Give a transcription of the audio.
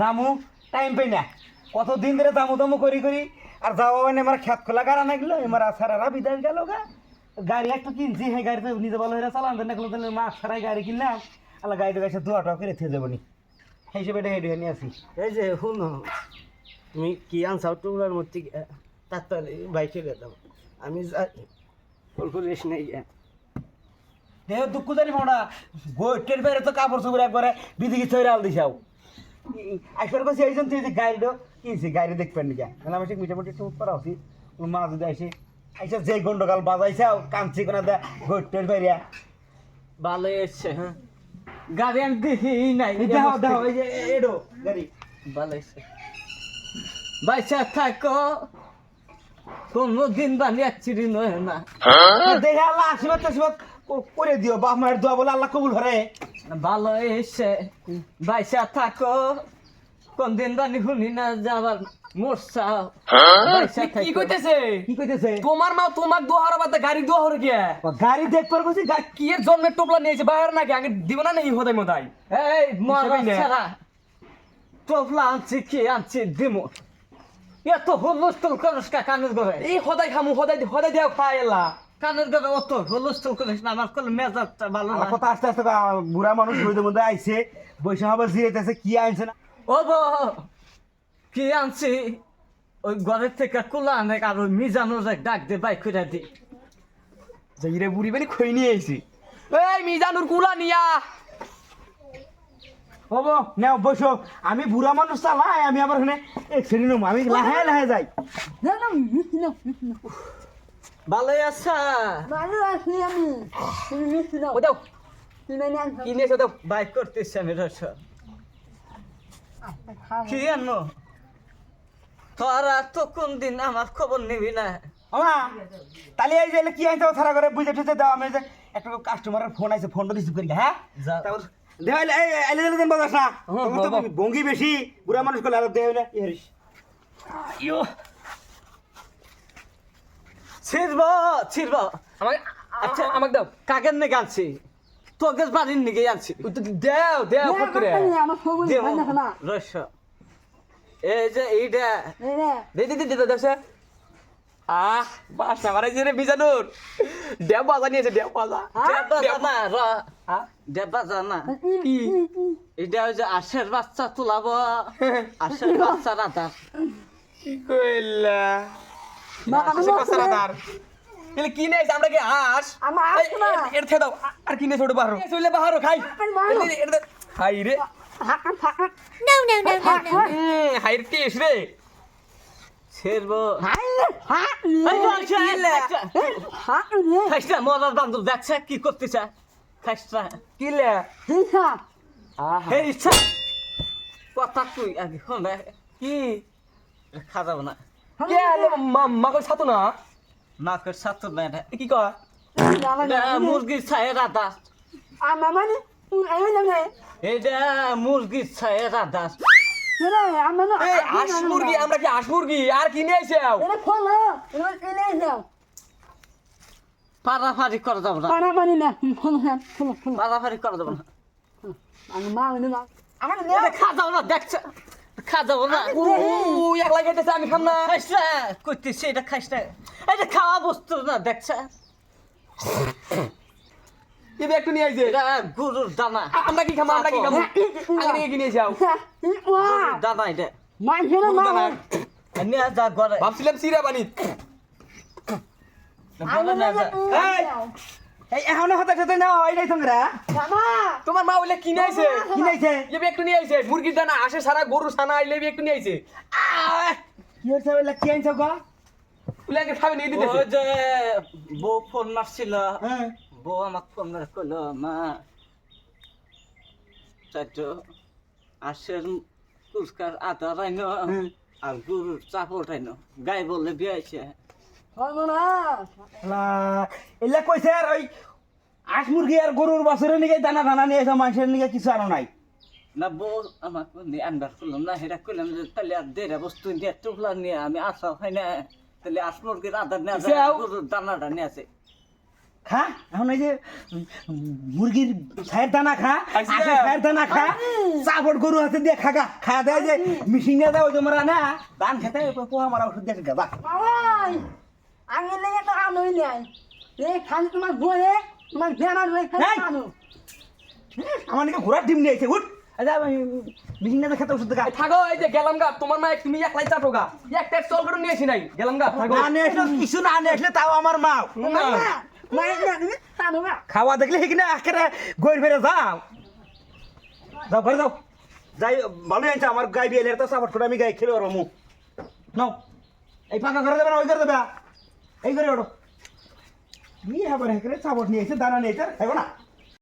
জামু টাইম পাই না। কতদিন ধরে জামু দামু করি করি আর যাওয়া হয় না আমার খেত খোলা কারা না গেলো আমার সারারা বিদায় গেল গা। গাড়ি একটা কিনছি হ্যাঁ গাড়িতে নিজে ভালো হয়ে চালান দেন না তাহলে মাস সারাই গাড়ি কিনলাম। আল্লাহ গাড়িটা গাছে দোয়া টোয়া করে থেকে যাব নি। সেই হিসেবে এটা হেঁটে নিয়ে আসি। এই যে শুনো তুমি কি আনসাও টুকরার মধ্যে তাড়াতাড়ি বাইকে দাও আমি যাই নাই দেহ দুঃখ জানি মোটা গোটের বাইরে তো কাপড় চোপড় একবারে বিদিকে ছয় আল দিছাও। আসবার কাছে এই জন্য যে গাড়িটা কিনছি গাড়ি দেখবেন নাকি? তাহলে আমি মোটামুটি একটু করা উচিত মা যদি আসে আইসা যে গন্ডকাল বাজাইছাও কাঁদছি কোনা দা গোটের বাইরে ভালো এসছে হ্যাঁ। গাড়ি আমি দেখি নাই। দেখো দেখো এই যে এডো গাড়ি। ভালো এসছে বাইসা থাকো কোনো দিন বানি অ্যাক্সিডেন্ট হয় না। দেখে টাশীর্বাদ ক- করে দিও বাপ মায়ের দোয়া বলে আল্লাহ কবুল করে। ভালো এসে বাইসা থাকো। কোন দিন বানি শুনি না যাবার মোরসাও কি কইতেছে? কি কইতেছে? তোমার মা তোমাক দোহার বাদে গাড়ি দোহার গিয়া? গাড়ি দেখবার কইছি কি এর জন্মের টোপলা নিয়েছে? বাইরে নাকি? আগে দিব না নেই হদাই মদাই? এই মরা টোপলা আনছি কি আনছি দিমু? এত হুলস্থুল করিস কা কানের ঘরে এই হদাই খামু হদাই হদাই দেও খাই এলা কানের ঘরে অত হুলস্থুল করিস না আমার কোনো মেজাজটা ভালো না কথা আস্তে আস্তে কও, আ, বুড়া মানুষ রোদের মধ্যে আইছে বৈশা হবে জিরেতেছে কি আনছে না? ও বো কি আনছি? ওই ঘরের থেকে কুলা আনে আর ওই মিজানোর ডাক দে বাইক করে দি। যাইরে বুড়ি বেনি খই নিয়ে আইছি। এই মিজানুর কুলা নিয়া। হব নেও বসো আমি বুড়া মানুষ চালাই আমি আবার ওখানে আমি লাহে লাহে যাই। ভালো আছা। ভালো আছি আমি। ও দাও। দাও? বাইক করতেছি আমি রস। কি আনো তোরা তো কোন দিন আমার খবর নিবি না। আমা তাহলে এই যে কি আনছে? থারা করে বুঝে টুঝে দাও। আমি যে একটা কাস্টমারের ফোন আছে ফোনটা রিসিভ করি হ্যাঁ। তারপর দেখ এই এলে দেন বাজাস না। ভঙ্গি বেশি বুড়া মানুষ করলে আর না কি ইয়ো ছিড়ব ছিড়ব। আমাকে আচ্ছা আমাকে দাও। কাকের নাকি আনছি? তোকে বাড়ির নাকি আনছি? দেও দেও করে আমার সবুজ না রস। এই যে এইটা। এই রে দে দে দে দে আহ বাস না মারাইছে রে মিজানুর দেও বাজা নিয়েছে দেও বাজা। দেবা জানা র। হ্যাঁ? দেবা জানা কি? এটা ওই যে আশের বাচ্চা তুলাব। আশের বাচ্চা রাধা কি কইলা? তাহলে কি নেই আমরা এর- থেকে দাও আর নেই ছোট বাহারো চলে বাহারো খাই। রে। হাই রে। টেস রে? ছেড়ব। দেখছে কি করতেছে? খাইসটা কি লে হে ইচ্ছা। কথা তুই আগে শোনে কি? খাজাব না। কে আলে মা কই ছাতো না মাকের সাথে না কি কয় মুরগির ছায়ে রাধা আমার মানে এই না এটা মুরগির ছায়ে রাধা হাঁস মুরগি আমরা কি হাঁস মুরগি আর কি নিয়ে যাও পারাফারি করা যাব না পানা না ফোন ফোন ফোন পারাফারি করা যাব না আমি মা আমি আমার এটা খাজাব না দেখছে খাজাব না। ও এক লাগাইতেছে আমি খাম না। খাইসটা করতেছে এটা খাইসটা এটা খাওয়া বস্তু না দেখছে এবে একটু নিয়ে আইছে। এটা গরুর দানা। আমরা কি খাম? আমরা কি খাম? আগে থেকে কিনে যাও ওয়া গরুর দানা এটা। মা হেনা মা নিয়ে যা ঘরে। ভাবছিলাম সিরা বানি নিয়ে যা। এই এখন হতে সাথে নাই তোমরা? মামা তোমার মা ওইলে কিনে আইছে। কি নাইছে এবে একটু নিয়ে আইছে। মুরগির দানা আসে সারা গরু সানা আইলে এবে একটু নিয়ে আইছে। আহ! কি হচ্ছে বলে কি আনছো গো? ওইলে আগে খাবে নিয়ে ওই যে বউ ফোন মারছিল। হ্যাঁ। বউ আমাকে ফোন মারে কইলো মা চাইতো আদা রাইনো হুম। আর গরুর চাপড় রাইনো। গাই বলে বিয়াইছে এলা কইছে আর ওই আস মুরগি আর গরুর বাছুরের নিকে দানা দানা নিয়ে এসো মানুষের নিকে কিছু আনো নাই। না বউ আমাকে নিয়ে আনবার করলাম না সেটা করলাম যে তাহলে আর দেড় বস্তু নিয়ে টুকলা নিয়ে আমি আসা হয় না তাহলে আসমুরগির আদা নিয়ে সেও। গরুর দানাটা নিয়ে আসে খা এখন এই যে মুরগির ছায়ের দানা খা খাইছি আখের দানা খা চাপড় গরু হাতে দিয়ে খাগা খা দেয় যে মিশিং দেয় ওই যে মারা না ধান খেতে পোহা মারা ওষুধ দিয়ে আমি লেগে তো আনোই নাই এই খালি তোমার বয়ে তোমার বেড়া রয়ে খালি! আনো আমার নাকি ঘোড়ার ডিম নিয়ে এসে উঠ! আচ্ছা মিশিং দিয়ে খেতে ওষুধ এই থাকো এই যে গেলাম গা তোমার মা তুমি একলাই চাটো গা। একটা চল করে নিয়েছি নাই গেলাম গা থাকো। না নিয়ে আসলে কিছু না নিয়ে আসলে তাও আমার মা। না। না খাওয়া দেখলে কিনা একেবারে গই ফেরে যাও। যাও ঘরে যাও। যাই ভালো হয়েছে আমার গাই বিয়ে তো সাপোর্ট করে আমি গাই খেলে মুখ নাও এই ফাঁকা করে দেবে না ওই করে দেবে এই করে ওঠো। বিয়ে হবে একেবারে সাপোর্ট নিয়েছে দানা নিয়েছে খাইবো না।